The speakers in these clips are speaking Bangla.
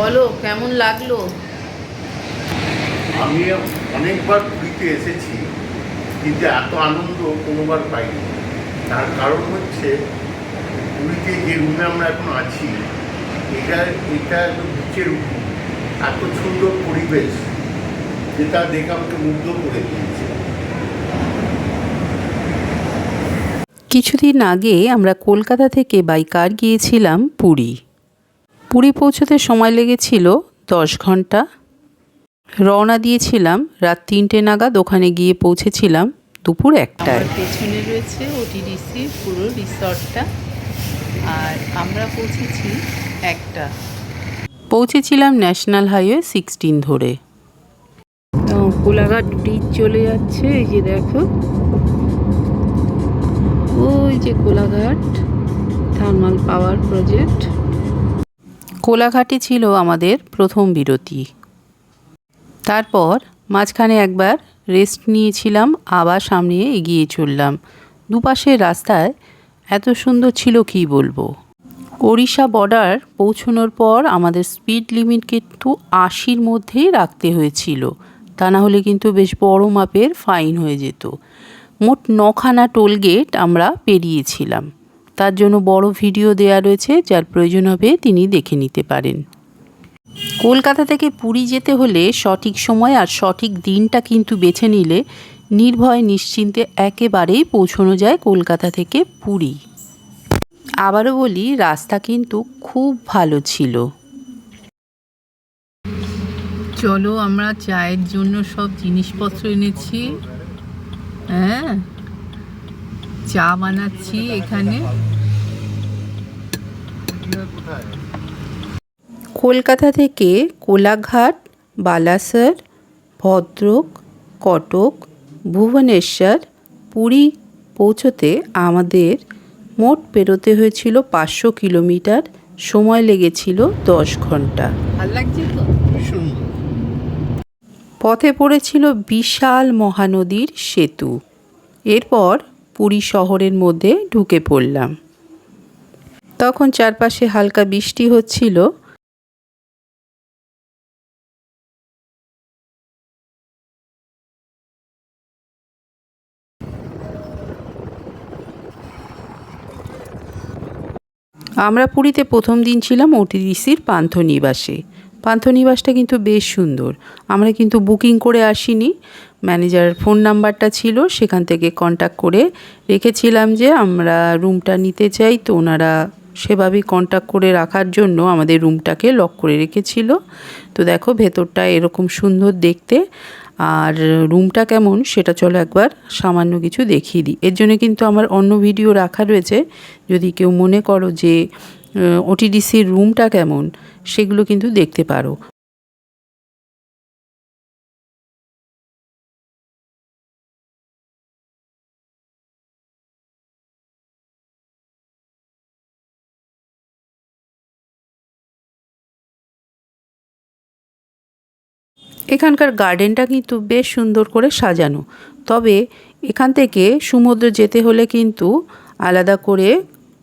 বলো কেমন লাগল? আমি অনেকবার পুরীতে এসেছি কিন্তু এত আনন্দ কোনোবার পাইনি। তার কারণ হচ্ছে পুরীতে যে রুমে আমরা এখন আছি এটা এটা একদম বিচের এত সুন্দর পরিবেশ যেটা দেখে আমাকে মুগ্ধ করে দিয়েছে। কিছুদিন আগে আমরা কলকাতা থেকে বাই কার গিয়েছিলাম পুরী। পুরী পৌঁছতে সময় লেগেছিল দশ ঘণ্টা। রওনা দিয়েছিলাম রাত তিনটে নাগাদ ওখানে গিয়ে পৌঁছেছিলাম দুপুর একটায়। পেছনে রয়েছে ওটিডিসি পুরো রিসর্টটা। আর আমরা পৌঁছেছি একটা। পৌঁছেছিলাম ন্যাশনাল হাইওয়ে সিক্সটিন ধরে। তো কোলাঘাট ব্রিজ চলে যাচ্ছে এই যে দেখো। ওই যে কোলাঘাট থার্মাল পাওয়ার প্রজেক্ট কোলাঘাটে ছিল আমাদের প্রথম বিরতি। তারপর মাঝখানে একবার রেস্ট নিয়েছিলাম, আবার সামনে এগিয়ে চললাম। দুপাশের রাস্তায় এত সুন্দর ছিল কি বলব? ওড়িশা বর্ডার পৌঁছানোর পর আমাদের স্পিড লিমিট কিন্তু আশির মধ্যেই রাখতে হয়েছিল। তা না হলে কিন্তু বেশ বড় মাপের ফাইন হয়ে যেত। মোট নখানা টোল গেট আমরা পেরিয়েছিলাম। তার জন্য বড় ভিডিও দেয়া রয়েছে, যার প্রয়োজন হবে তিনি দেখে নিতে পারেন। কলকাতা থেকে পুরী যেতে হলে সঠিক সময় আর সঠিক দিনটা কিন্তু বেছে নিলে নির্ভয় নিশ্চিন্তে একেবারেই পৌঁছানো যায় কলকাতা থেকে পুরী। আবারও বলি, রাস্তা কিন্তু খুব ভালো ছিল। চলো আমরা চায়ের জন্য সব জিনিসপত্র এনেছি। হ্যাঁ? চা বানাচ্ছি এখানে। কলকাতা থেকে কোলাঘাট বালাসর ভদ্রক কটক ভুবনেশ্বর পুরী পৌঁছতে আমাদের মোট পেরোতে হয়েছিল পাঁচশো কিলোমিটার। সময় লেগেছিল দশ ঘণ্টা। ভালো লাগছে পথে পড়েছিল বিশাল মহানদীর সেতু। এরপর পুরী শহরের মধ্যে ঢুকে পড়লাম। তখন চারপাশে হালকা বৃষ্টি হচ্ছিল। আমরা পুরীতে প্রথম দিন ছিলাম ওটিডিসির পান্থনিবাসে। পান্থনিবাসটা কিন্তু বেশ সুন্দর। আমরা কিন্তু বুকিং করে আসিনি। ম্যানেজার ফোন নাম্বারটা ছিল, সেখান থেকে কন্ট্যাক্ট করে রেখেছিলাম যে আমরা রুমটা নিতে চাই। তো ওনারা সেভাবেই কন্ট্যাক্ট করে রাখার জন্য আমাদের রুমটাকে লক করে রেখেছিল। তো দেখো ভেতরটা এরকম সুন্দর দেখতে। আর রুমটা কেমন সেটা চলো একবার সামান্য কিছু দেখিয়ে দিই। এর জন্য কিন্তু আমার অন্য ভিডিও রাখা রয়েছে। যদি কেউ মনে করো যে ওটিডিসির রুমটা কেমন, সেগুলো কিন্তু দেখতে পারো। এখানকার গার্ডেনটা কিন্তু বেশ সুন্দর করে সাজানো। তবে এখান থেকে সমুদ্র যেতে হলে কিন্তু আলাদা করে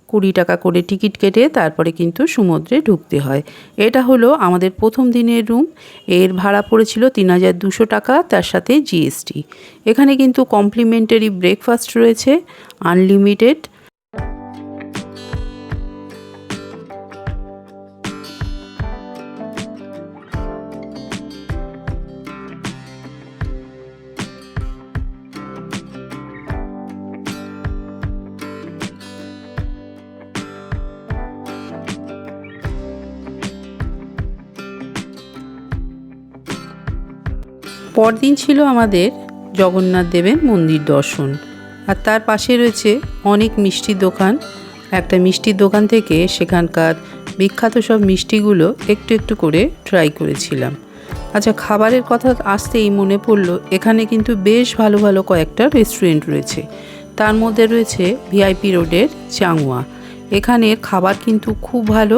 কুড়ি টাকা করে টিকিট কেটে তারপরে কিন্তু সমুদ্রে ঢুকতে হয়। এটা হলো আমাদের প্রথম দিনের রুম। এর ভাড়া পড়েছিল তিন হাজার দুশো টাকা, তার সাথে জিএসটি। এখানে কিন্তু কমপ্লিমেন্টারি ব্রেকফাস্ট রয়েছে, আনলিমিটেড। পরদিন ছিল আমাদের জগন্নাথ দেবের মন্দির দর্শন। আর তার পাশে রয়েছে অনেক মিষ্টির দোকান। একটা মিষ্টির দোকান থেকে সেখানকার বিখ্যাত সব মিষ্টিগুলো একটু একটু করে ট্রাই করেছিলাম। আচ্ছা খাবারের কথা আসতেই মনে পড়ল, এখানে কিন্তু বেশ ভালো ভালো কয়েকটা রেস্টুরেন্ট রয়েছে। তার মধ্যে রয়েছে ভিআইপি রোডের চাংওয়া। এখানের খাবার কিন্তু খুব ভালো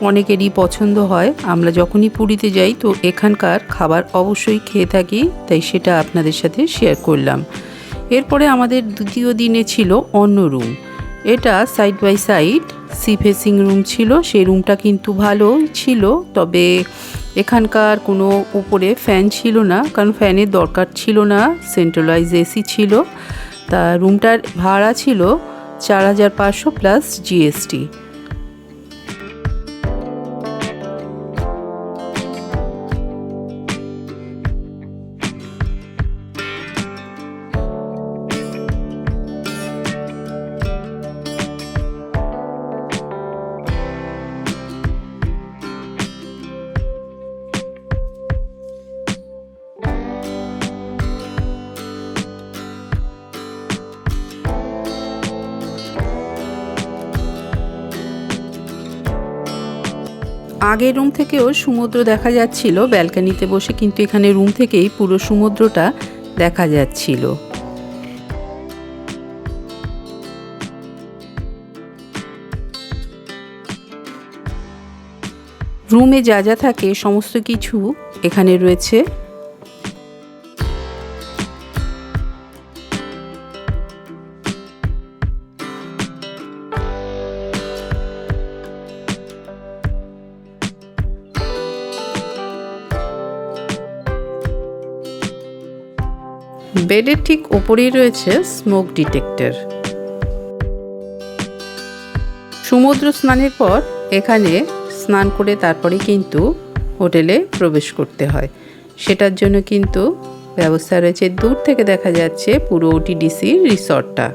অনেকেরই পছন্দ হয়। আমরা যখনই পুরীতে যাই, তো এখানকার খাবার অবশ্যই খেয়ে থাকি, তাই সেটা আপনাদের সাথে শেয়ার করলাম। এরপরে আমাদের দ্বিতীয় দিনে ছিল অন্য রুম এটা side by side sea facing room ছিল। সেই রুমটা কিন্তু ভালোই ছিল, তবে এখানকার কোনো উপরে ফ্যান ছিল না, কারণ ফ্যানের দরকার ছিল না সেন্ট্রালাইজ এসি ছিল। তা রুমটার ভাড়া ছিল চার হাজার পাঁচশো প্লাস জিএসটি আগের রুম থেকেও সমুদ্র দেখা যাচ্ছিল, ব্যালকানিতে বসে কিন্তু এখানে রুম থেকেই পুরো সমুদ্রটা দেখা যাচ্ছিল। রুমে যা যা থাকে, সমস্ত কিছু এখানে রয়েছে। বেডের ঠিক ওপরেই রয়েছে স্মোক ডিটেক্টর সমুদ্র স্নানের পর এখানে স্নান করে তারপরে কিন্তু হোটেলে প্রবেশ করতে হয়। সেটার জন্য কিন্তু ব্যবস্থা রয়েছে। দূর থেকে দেখা যাচ্ছে পুরো ওটিডিসি রিসর্টটা।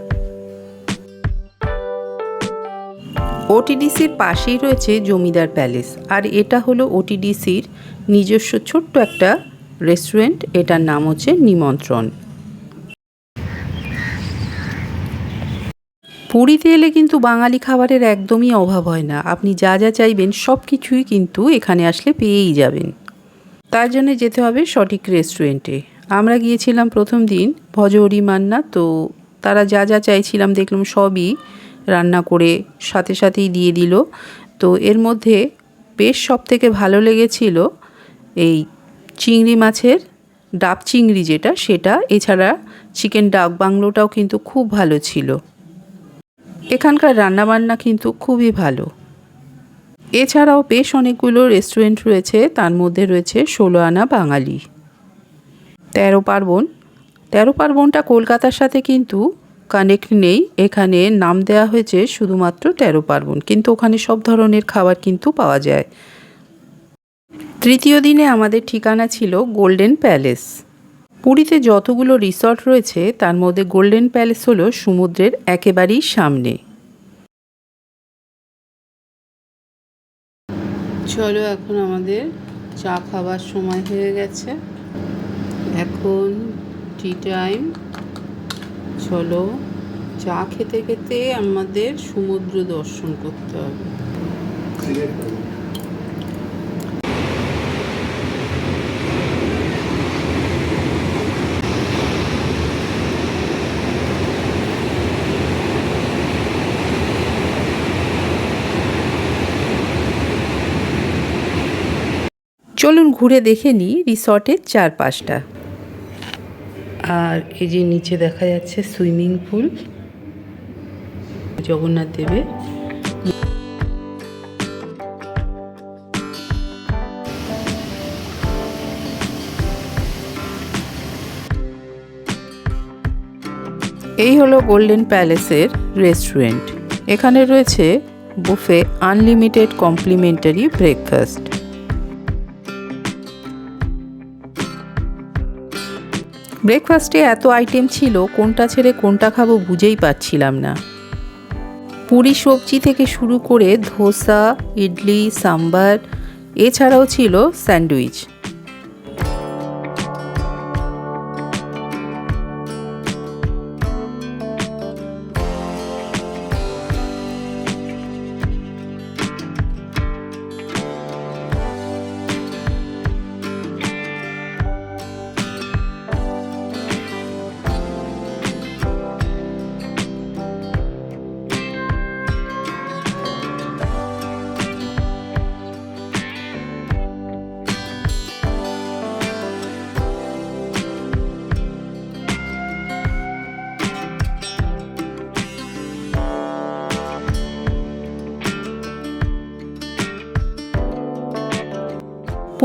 ওটিডিসির পাশেই রয়েছে জমিদার প্যালেস। আর এটা হলো ওটিডিসির নিজস্ব ছোট্ট একটা রেস্টুরেন্ট। এটার নাম হচ্ছে নিমন্ত্রণ। পুরীতে এলে কিন্তু বাঙালি খাবারের একদমই অভাব হয় না। আপনি যা যা চাইবেন সব কিছুই কিন্তু এখানে আসলে পেয়েই যাবেন। তার জন্য যেতে হবে সঠিক রেস্টুরেন্টে। আমরা গিয়েছিলাম প্রথম দিন, ভজহরি মান্না, তো তারা যা যা চাইছিলাম দেখলাম সবই রান্না করে সাথে সাথেই দিয়ে দিল। তো এর মধ্যে বেশ সব থেকে ভালো লেগেছিল এই চিংড়ি মাছের ডাব চিংড়ি যেটা, সেটা। এছাড়া চিকেন ডাক বাংলোটাও কিন্তু খুব ভালো ছিল। এখানকার রান্নাবান্না কিন্তু খুবই ভালো। এছাড়াও বেশ অনেকগুলো রেস্টুরেন্ট রয়েছে, তার মধ্যে রয়েছে ষোলো আনা বাঙালি। তেরো পার্বণ। তেরো পার্বণটা কলকাতার সাথে কিন্তু কানেক্ট নেই। এখানে নাম দেওয়া হয়েছে শুধুমাত্র তেরো পার্বণ, কিন্তু ওখানে সব ধরনের খাবার কিন্তু পাওয়া যায়। তৃতীয় দিনে আমাদের ঠিকানা ছিল গোল্ডেন প্যালেস পুরীতে যতগুলো রিসর্ট রয়েছে, তার মধ্যে গোল্ডেন প্যালেস হলো সমুদ্রের একেবারেই সামনে। চলো এখন আমাদের চা খাবার সময় হয়ে গেছে। এখন টি টাইম চলো চা খেতে খেতে আমাদের সমুদ্র দর্শন করতে হবে। চলুন ঘুরে দেখে নিই রিসর্টের চারপাশটা। আর এই যে নিচে দেখা যাচ্ছে সুইমিং পুল। জগন্নাথ দেবের। এই হলো গোল্ডেন প্যালেসের রেস্টুরেন্ট। এখানে রয়েছে বুফে আনলিমিটেড কমপ্লিমেন্টারি ব্রেকফাস্ট। ব্রেকফাস্টে এত আইটেম ছিল, কোনটা ছেড়ে কোনটা খাব বুঝেই পাচ্ছিলাম না। পুরি সবজি থেকে শুরু করে ধোসা, ইডলি, সাম্বার, এছাড়াও ছিল স্যান্ডউইচ।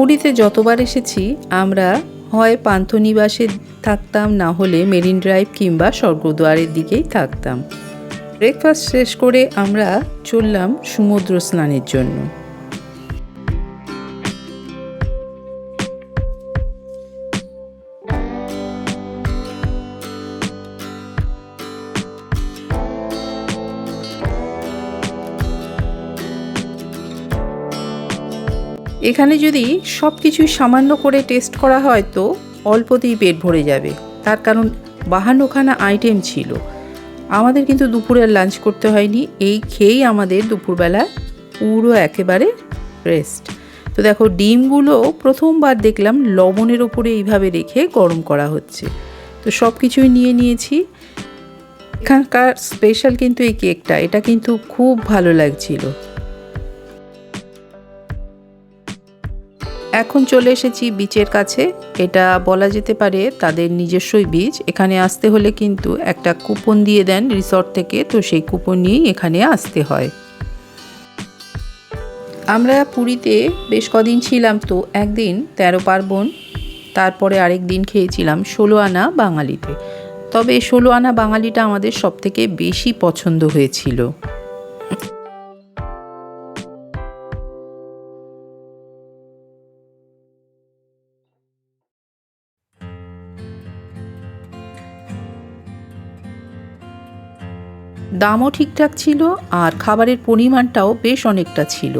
পুরীতে যতবার এসেছি, আমরা হয় পান্থনিবাসে থাকতাম, না হলে মেরিন ড্রাইভ কিংবা স্বর্গদ্বারের দিকেই থাকতাম। ব্রেকফাস্ট শেষ করে আমরা চললাম সমুদ্র স্নানের জন্য। এখানে যদি সব কিছুই সামান্য করে টেস্ট করা হয় তো অল্পতেই পেট ভরে যাবে। তার কারণ বাহান্নখানা আইটেম ছিল। আমাদের কিন্তু দুপুরের লাঞ্চ করতে হয়নি। এই খেয়েই আমাদের দুপুরবেলা পুরো একেবারে রেস্ট তো দেখো, ডিমগুলো প্রথমবার দেখলাম লবণের ওপরে এইভাবে রেখে গরম করা হচ্ছে। তো সব কিছুই নিয়ে নিয়েছি। এখানকার স্পেশাল কিন্তু এই কেকটা এটা কিন্তু খুব ভালো লাগছিল। এখন চলে এসেছি বিচের কাছে। এটা বলা যেতে পারে তাদের নিজস্বই বীজ এখানে আসতে হলে কিন্তু একটা কুপন দিয়ে দেন রিসর্ট থেকে, তো সেই কুপন নিয়েই এখানে আসতে হয়। আমরা পুরীতে বেশ কদিন ছিলাম, তো একদিন তেরো পার্বণ, তারপরে আরেক দিন খেয়েছিলাম ষোলো আনা বাঙালিতে। তবে ষোলো আনা বাঙালিটা আমাদের সবথেকে বেশি পছন্দ হয়েছিল। দামও ঠিকঠাক ছিল আর খাবারের পরিমাণটাও বেশ অনেকটা ছিল।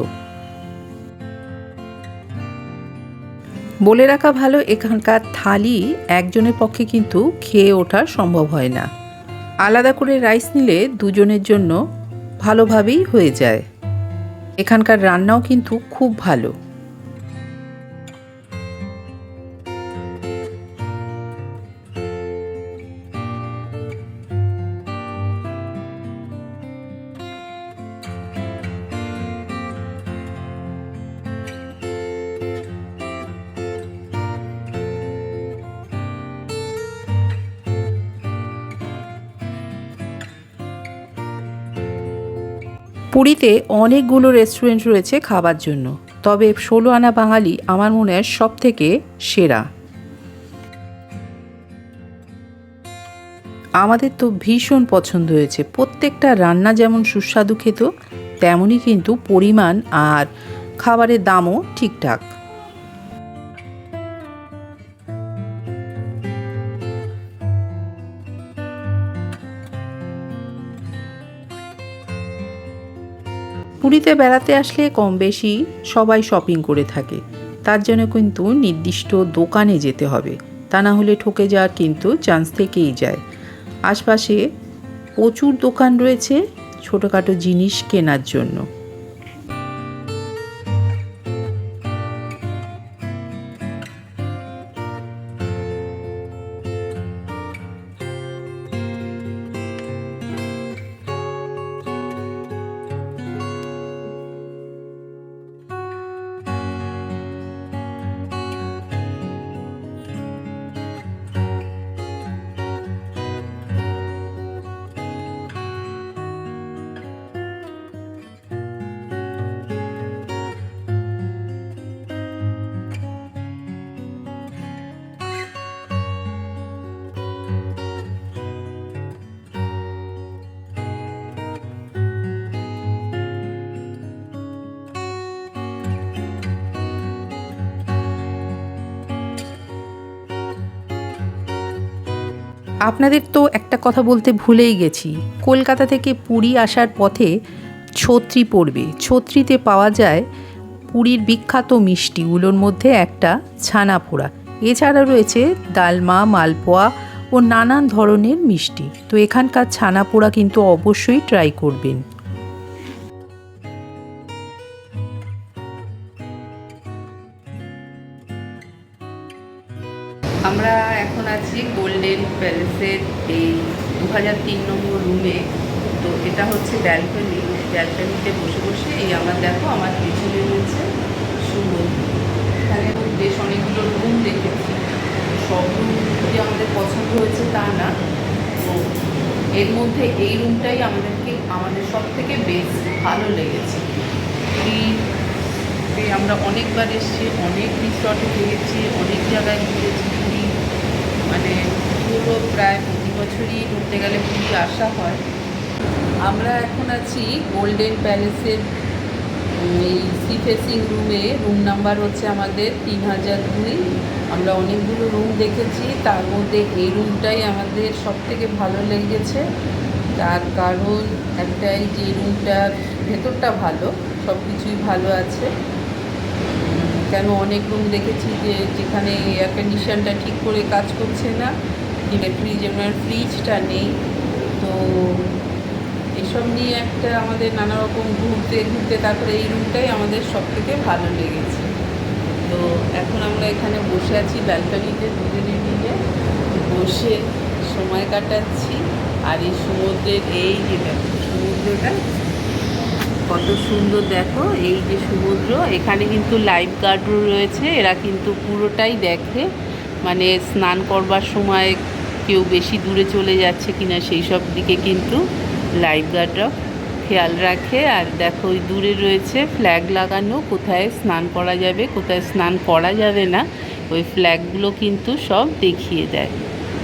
বলে রাখা ভালো, এখানকার থালি একজনের পক্ষে কিন্তু খেয়ে ওঠা সম্ভব হয় না। আলাদা করে রাইস নিলে দুজনের জন্য ভালোভাবেই হয়ে যায়। এখানকার রান্নাও কিন্তু খুব ভালো। পুরীতে অনেকগুলো রেস্টুরেন্ট রয়েছে খাবার জন্য। তবে ষোলো আনা বাঙালি আমার মনে হয় সব থেকে সেরা। আমাদের তো ভীষণ পছন্দ হয়েছে। প্রত্যেকটা রান্না যেমন সুস্বাদু খেত, তেমনই কিন্তু পরিমাণ আর খাবারের দামও ঠিকঠাক। পুরীতে বেড়াতে আসলে কম বেশি সবাই শপিং করে থাকে। তার জন্য কিন্তু নির্দিষ্ট দোকানে যেতে হবে। তা না হলে ঠকে যাওয়ার কিন্তু চান্স থেকেই যায়। আশপাশে প্রচুর দোকান রয়েছে ছোটোখাটো জিনিস কেনার জন্য। আপনাদের তো একটা কথা বলতে ভুলেই গেছি। কলকাতা থেকে পুরী আসার পথে ছত্রি পড়বে। ছত্রিতে পাওয়া যায় পুরীর বিখ্যাত মিষ্টিগুলোর মধ্যে একটা ছানা পোড়া এছাড়া রয়েছে ডালমা, মালপোয়া ও নানান ধরনের মিষ্টি। তো এখানকার ছানা পোড়া কিন্তু অবশ্যই ট্রাই করবেন। প্যালেসের এই দু হাজার তিন নম্বর রুমে তো এটা হচ্ছে ব্যালকনি ব্যালকনিতে বসে বসে এই আমার দেখো, আমার পিছনে রয়েছে সুন্দর এখানে বেশ অনেকগুলো রুম দেখেছি। সব রুম যে আমাদের পছন্দ হয়েছে তা না, তো এর মধ্যে এই রুমটাই আমাদেরকে, আমাদের সব থেকে বেশ ভালো লেগেছে। লাগবে আমরা অনেকবার এসেছি, অনেক রিসর্টে গিয়েছি, অনেক জায়গায় ঘুরেছি মানে পুরো প্রায় প্রতি বছরই ঘুরতে গেলে পুরী আসা হয়। আমরা এখন আছি গোল্ডেন প্যালেসের এই সি ফেসিং রুমে রুম নাম্বার হচ্ছে আমাদের তিন হাজার দুই। আমরা অনেকগুলো রুম দেখেছি। তার মধ্যে এই রুমটাই আমাদের সব থেকে ভালো লেগেছে। তার কারণ একটাই যে রুমটার ভেতরটা ভালো সব কিছুই ভালো আছে। কেন অনেক রুম দেখেছি যে যেখানে এয়ার কন্ডিশনটা ঠিক করে কাজ করছে না। কিংবা ফ্রিজ ফ্রিজটা নেই, তো এসব নিয়ে একটা আমাদের নানা রকম ঘুরতে ঘুরতে তারপরে এই রুমটাই আমাদের সব থেকে ভালো লেগেছে। তো এখন আমরা এখানে বসে আছি ব্যালকানিতে দুজনে মিলে। বসে সময় কাটাচ্ছি। আর এই সমুদ্রের এই যে দেখো, সমুদ্রটা কত সুন্দর দেখো, এই যে সমুদ্র। এখানে কিন্তু লাইফ গার্ডও রয়েছে, এরা কিন্তু পুরোটাই দেখে। মানে স্নান করবার সময় কেউ বেশি দূরে চলে যাচ্ছে কিনা সেই সব দিকে কিন্তু লাইফ গার্ডরা খেয়াল রাখে। আর দেখো, ওই দূরে রয়েছে ফ্ল্যাগ লাগানো, কোথায় স্নান করা যাবে, কোথায় স্নান করা যাবে না, ওই ফ্ল্যাগগুলো কিন্তু সব দেখিয়ে দেয়।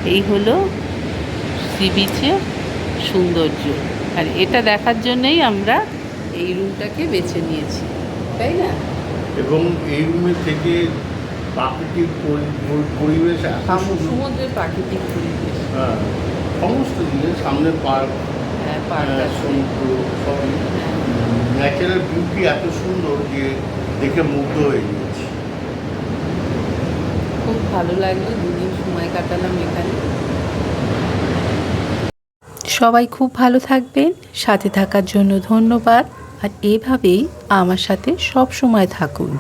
এই হলো সি বিচের সৌন্দর্য। আর এটা দেখার জন্যই আমরা এই রুমটাকে বেছে নিয়েছি। তাই না? এবং এই রুমে থেকে প্রাকৃতিক পরি- পরি- পরিবেশ সুন্দর সমুদ্রের প্রাকৃতিক পরিবেশ। হ্যাঁ, সমস্ত দিকে সামনে পার্ক হ্যাঁ, পার্ক আছে। সমুদ্র সবই। ন্যাচারাল বিউটি এত সুন্দর যে দেখে মুগ্ধ হয়ে গিয়েছি। খুব ভালো লাগল দুদিন সময় কাটালাম এখানে। সবাই খুব ভালো থাকবেন সাথে থাকার জন্য ধন্যবাদ। আর এভাবেই আমার সাথে সব সময় থাকুন।